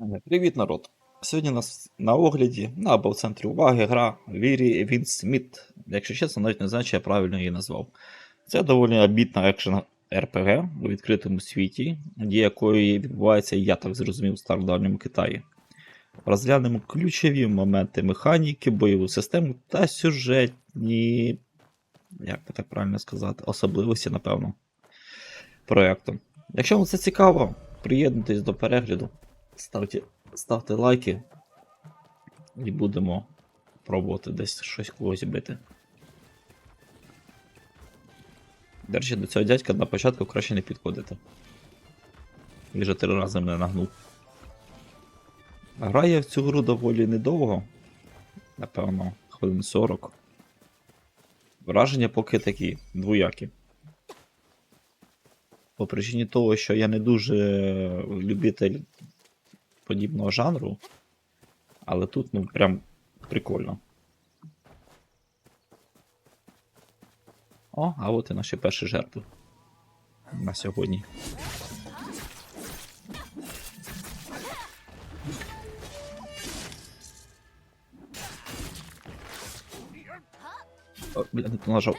Е, Привіт, народ! Сьогодні нас на огляді, ну або в центрі уваги, гра Вірі Він Сміт. Якщо чесно, навіть не знаю, чи я правильно її назвав. Це доволі обітна екшен РПГ у відкритому світі, дія якої відбувається, я так зрозумів, в стародавньому Китаї. Розглянемо ключові моменти механіки, бойову систему та сюжетні, як би так правильно сказати, особливості, напевно, проєкту. Якщо вам це цікаво, приєднуйтесь до перегляду. Ставте, ставте лайки і будемо пробувати десь щось когось бити. До речі, до цього дядька на початку краще не підходити. Він вже три рази мене нагнув. Граю в цю гру доволі недовго. Напевно, хвилин 40. Враження поки такі двоякі. По причині того, що я не дуже любитель подібного жанру. Але тут, ну, прям прикольно. О, а от і наші перші жертви. На сьогодні. О, бля, не то нажав.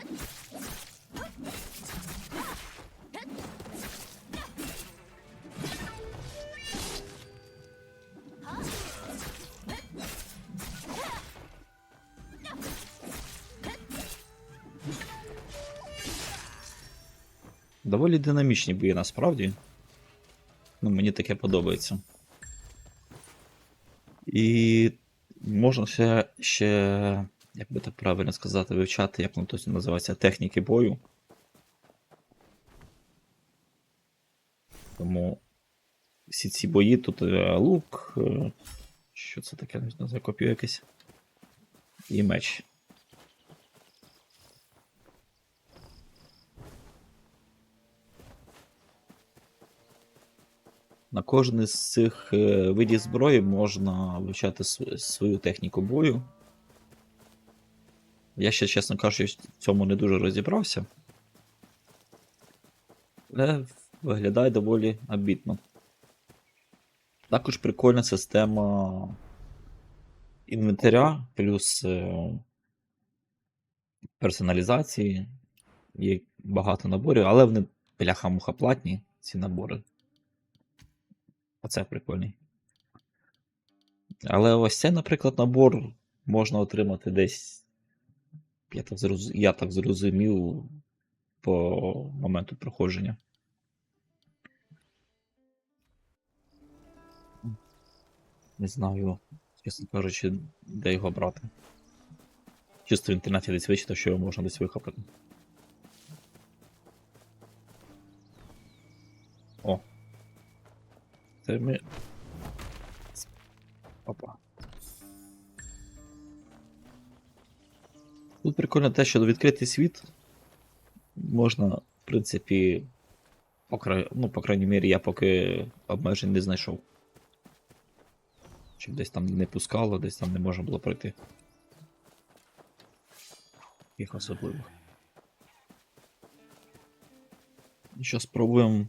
Доволі динамічні бої насправді. Ну, мені таке подобається. І можна ще, ще, як би так правильно сказати, вивчати, як воно точно називається, техніки бою. Тому всі ці бої тут е, лук. е, Що це таке? Не знаю, копію якесь. І меч. На кожен з цих е, видів зброї можна вивчати свою техніку бою. Я ще, чесно кажучи, в цьому не дуже розібрався. Але виглядає доволі обітно. Також прикольна система інвентаря плюс е, персоналізації. Є багато наборів, але вони бляха-муха платні, ці набори. Оце прикольний. Але ось цей, наприклад, набор можна отримати десь. Я так, зроз... я так зрозумів по моменту проходження. Не знаю, чесно кажучи, де його брати. Чисто в інтернеті десь вичитав, що його можна десь вихопити. О, це ми. Опа. Тут прикольно те, що відкритий світ можна, в принципі, по, ну, по крайній мірі, я поки обмежень не знайшов. Щоб десь там не пускало, десь там не можна було пройти. Їх особливих. Що спробуємо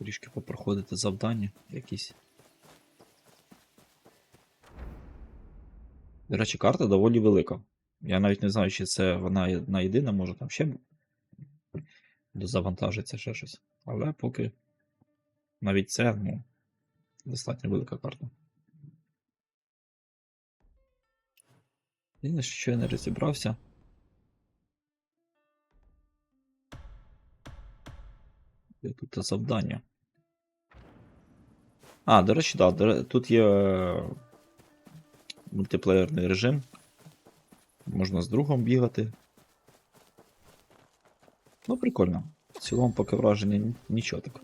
трішки попроходити завдання якісь. До речі, карта доволі велика. Я навіть не знаю, чи це вона одна єдина, може там ще дозавантажиться ще щось. Але поки навіть це, ну, достатньо велика карта. Єдине, що я не розібрався. Де тут завдання? А, до речі, да, до тут є е, мультиплеєрний режим. Можна з другом бігати. Ну, прикольно. В цілому поки враження ні- нічого так.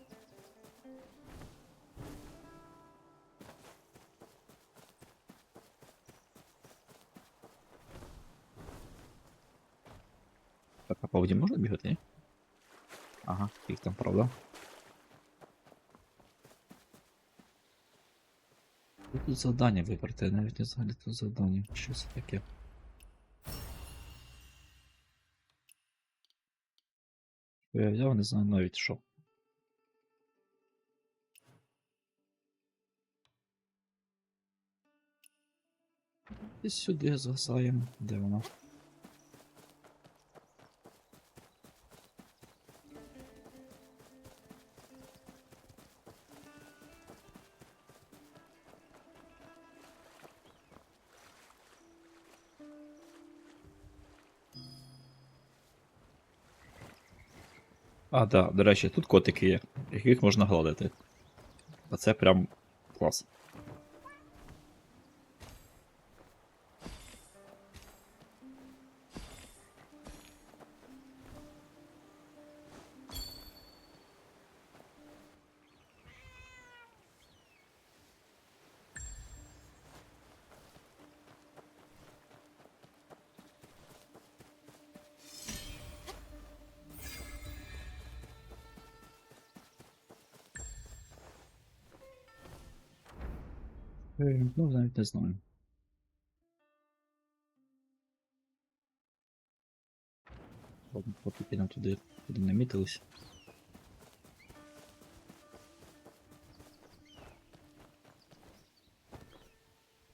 Так, а по воді можна бігати, ні? Ага, їх там, правда? Тут завдання вибрати? Я навіть не знаю, тут завдання. Що це таке? Е, я не знаю навіть що. І сюди згасаємо, де вона. А, да, до речі, тут котики є, яких можна гладити. А це прям клас. Не знаю. Ладно, поки підемо туди, куди намітились.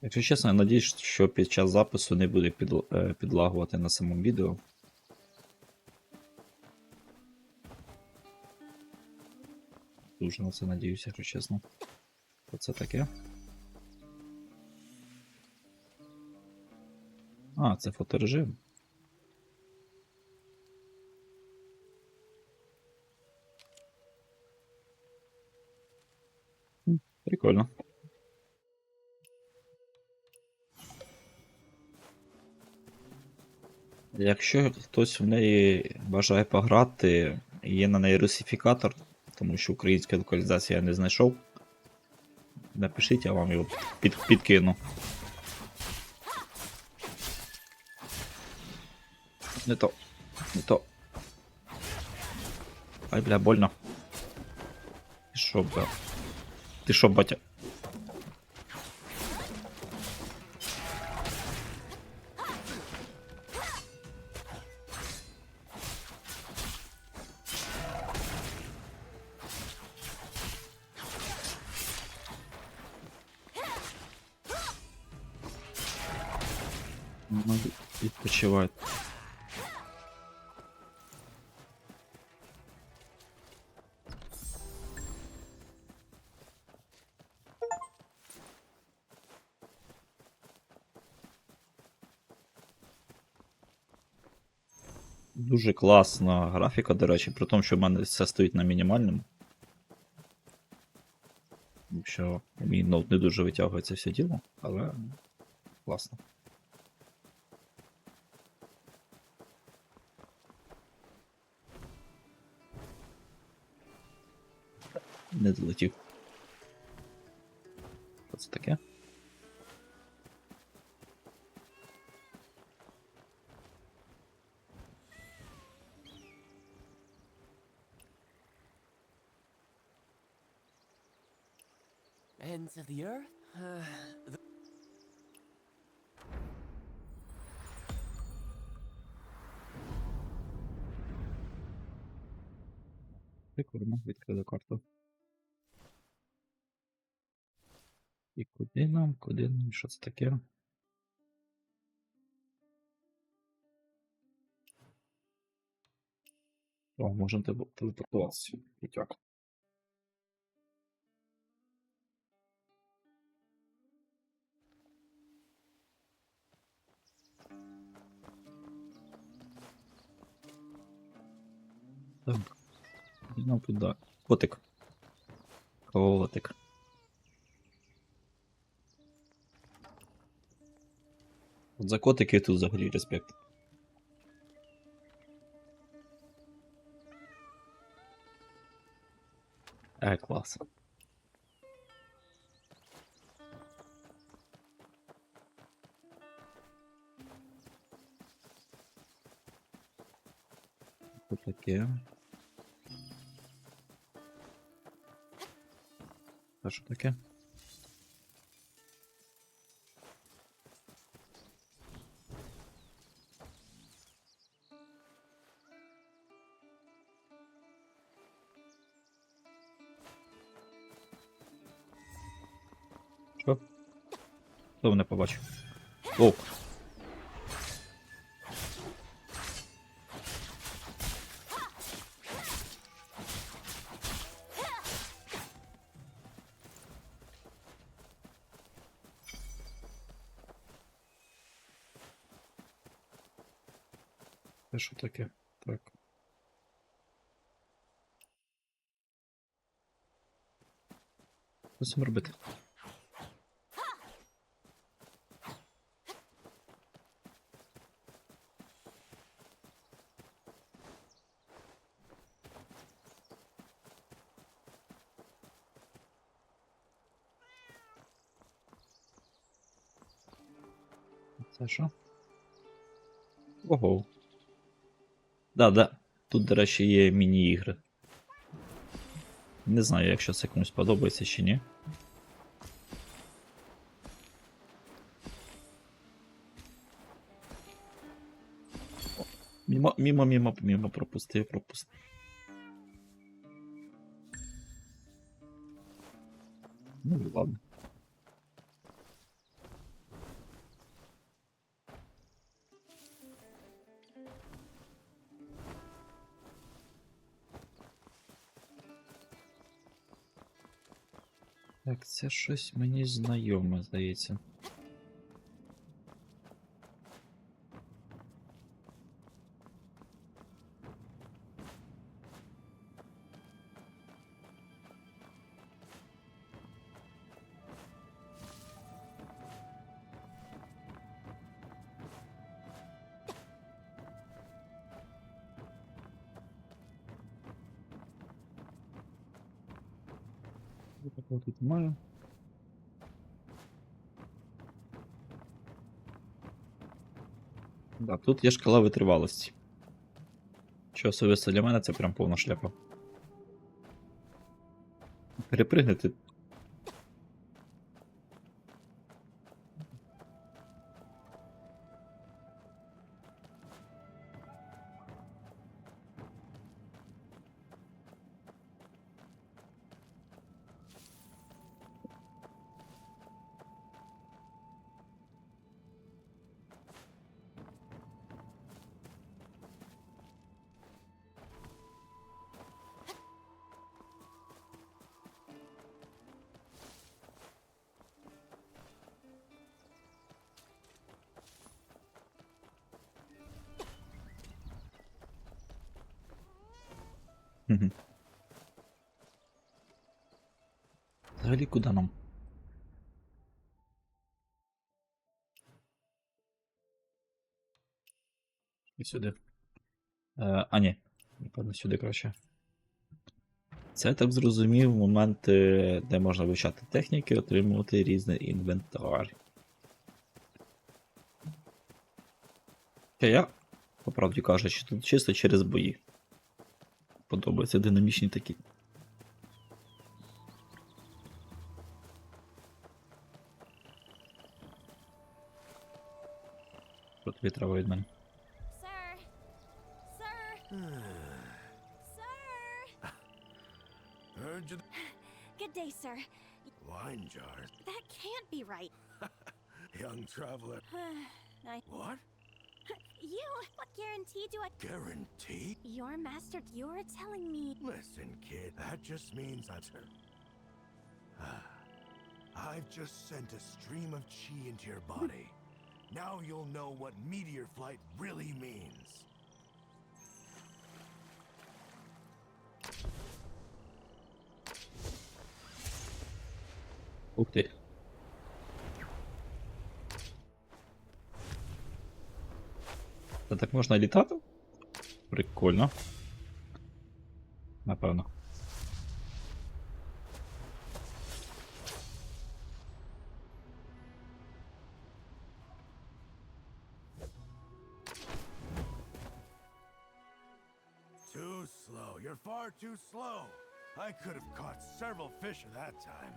Якщо чесно, я надіюсь, що під час запису не буде підл- е, підлагувати на самому відео. Дуже на це надіюся, якщо чесно. Оце таке. А, це фоторежим. Прикольно. Якщо хтось в неї бажає пограти, є на неї русифікатор, тому що українська локалізація я не знайшов. Напишіть, я вам його під, підкину. Не то. Не то. Ай, бля, больно. Ти шо, бля? Ти шо, батя? Ну, Дуже класна графіка, до речі, при тому, що в мене все стоїть на мінімальному. Якщо мій ноут не дуже витягує це все діло, але класно. Не долетів. Що це таке? The earth? Uh, the- Прикольно, відкрили карту. І куди нам, куди нам, що це таке? О, можемо теле- телепортуватися. Крутяк. Так. Нам туди? Котик. Котик. От за котики тут взагалі респект. Е, клас. Що таке? А що таке? Що? Хто мене побачив? Оу. Це що таке? Так. Що цим робити? Це що? Ого. Да, да. Тут, до речі, є міні-ігри. Не знаю, якщо це комусь подобається чи ні. Мімо, мімо, мімо, мімо, пропустив, пропустив. Ну, ладно. Так, це щось мені знайоме, здається. Тут є шкала витривалості. Що особисто для мене це прям повна шляпа. Перепригнути. Взагалі куди нам? І сюди. Е, а, ні. Напевно, сюди краще. Це так зрозумів моменти, де можна вивчати техніки, отримувати різний інвентар. Та я, по правді кажучи, тут чисто через бої. Подобаються динамічні такі. Що тобі треба від мене? Good day, sir. Wine jars. That can't be right. Young traveler. What? You, what guarantee do I... Guarantee? Your master, you're telling me... Listen, kid, that just means uh, I'm. I've just sent a stream of chi into your body. Now you'll know what meteor flight really means. Ух так можна літати? Прикольно. Напевно. Too slow. You're far too slow. I could have caught several fish at that time.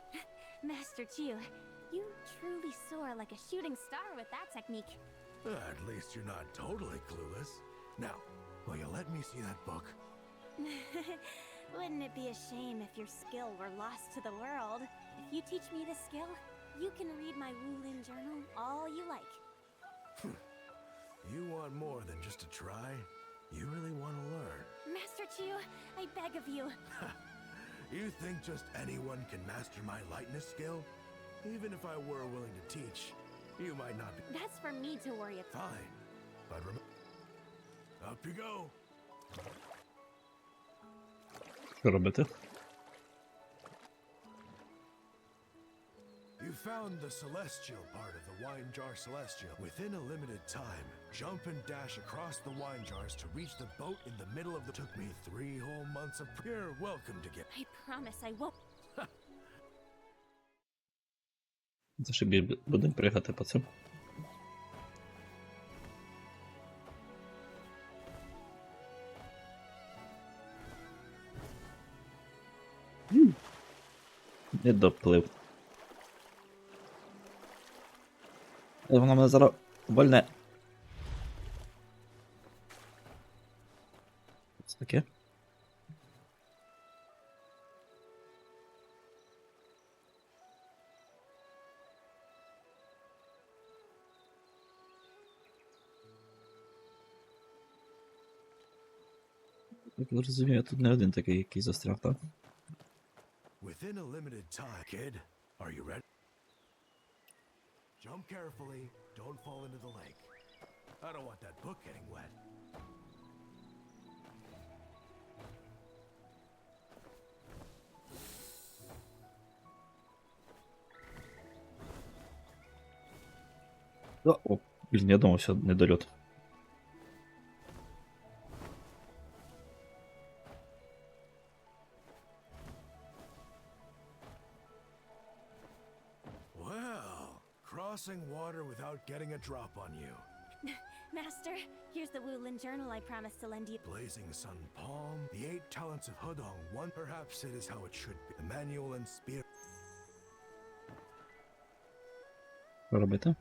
Master Chiu, you truly soar like a shooting star with that technique. Uh, at least you're not totally clueless. Now, will you let me see that book? Wouldn't it be a shame if your skill were lost to the world? If you teach me this skill, you can read my Wulin journal all you like. You want more than just a try? You really want to learn? Master Chu, I beg of you. You think just anyone can master my lightness skill? Even if I were willing to teach, you might not be That's for me to worry about. fine. But remember, up you go. Що робити? You found the celestial part of the wine jar celestial. Within a limited time, jump and dash across the wine jars to reach the boat in the middle of the. Took me three whole months of. You're welcome to get. I promise I won't. Зашибі будемо пригати по цим. Не доплив. Е, Воно мене зараз вольне. Ви розумію, тут не один такий, який застряг, так? Within a limited time, kid. Are you ready? Jump carefully. Don't fall into the lake. I don't want that book getting wet. Да, о, блін, я думав, що недольот. crossing water without getting a drop on you. Master, here's the Wulin journal I promised to lend you. Blazing Sun Palm, the eight talents of Hudong. One, perhaps it is how it should be. The manual and spear. Що робити?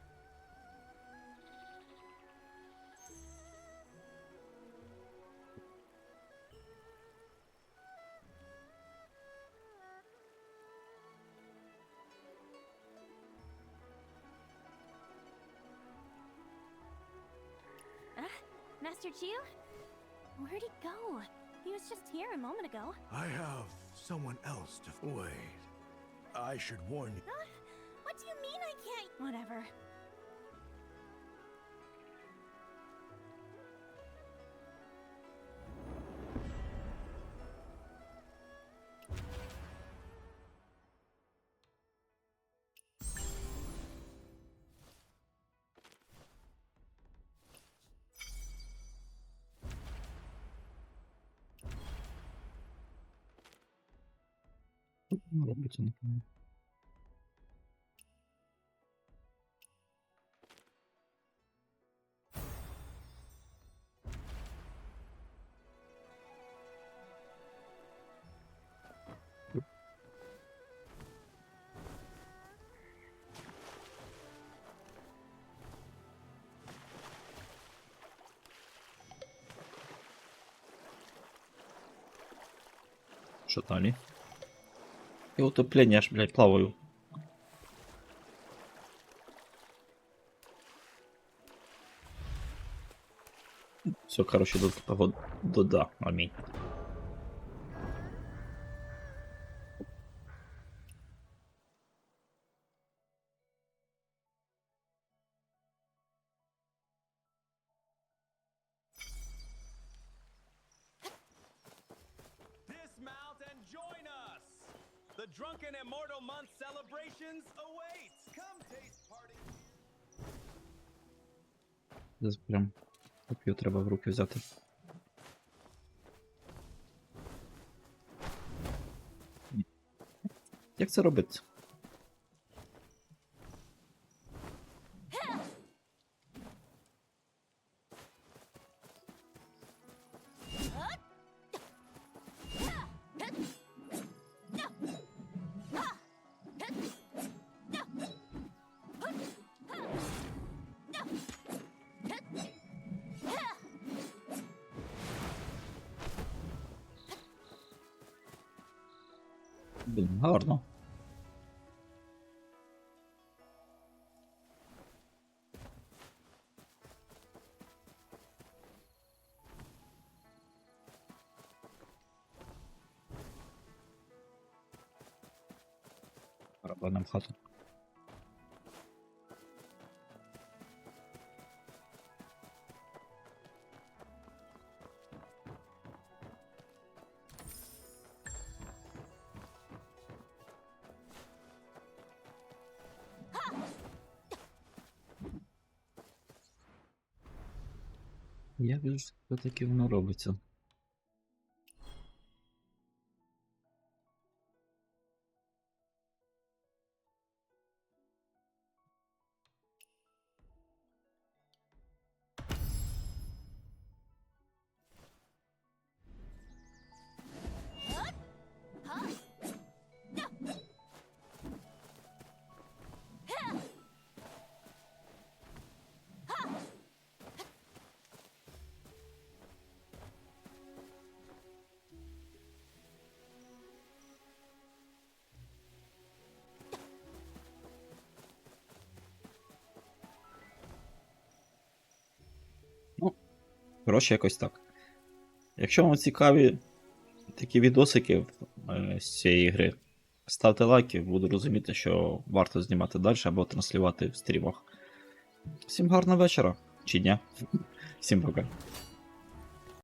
Master Chu? Where'd he go? He was just here a moment ago. I have someone else to. Wait. I should warn you. Huh? What do you mean I can't? Whatever. Робиться, не пам'ятаю. Що далі? І утоплення аж, блядь, плаваю. Все, короче, до того до да, амінь. The Drunken Immortal Month celebrations await! Come taste party! Зараз прям копію треба в руки взяти. Як це робиться? بالنهار نعم. Як вижу, що таке воно робиться? Коротше, якось так. Якщо вам цікаві такі відосики е, з цієї гри, ставте лайки, буду розуміти, що варто знімати далі або транслювати в стрімах. Всім гарного вечора чи дня. Всім пока.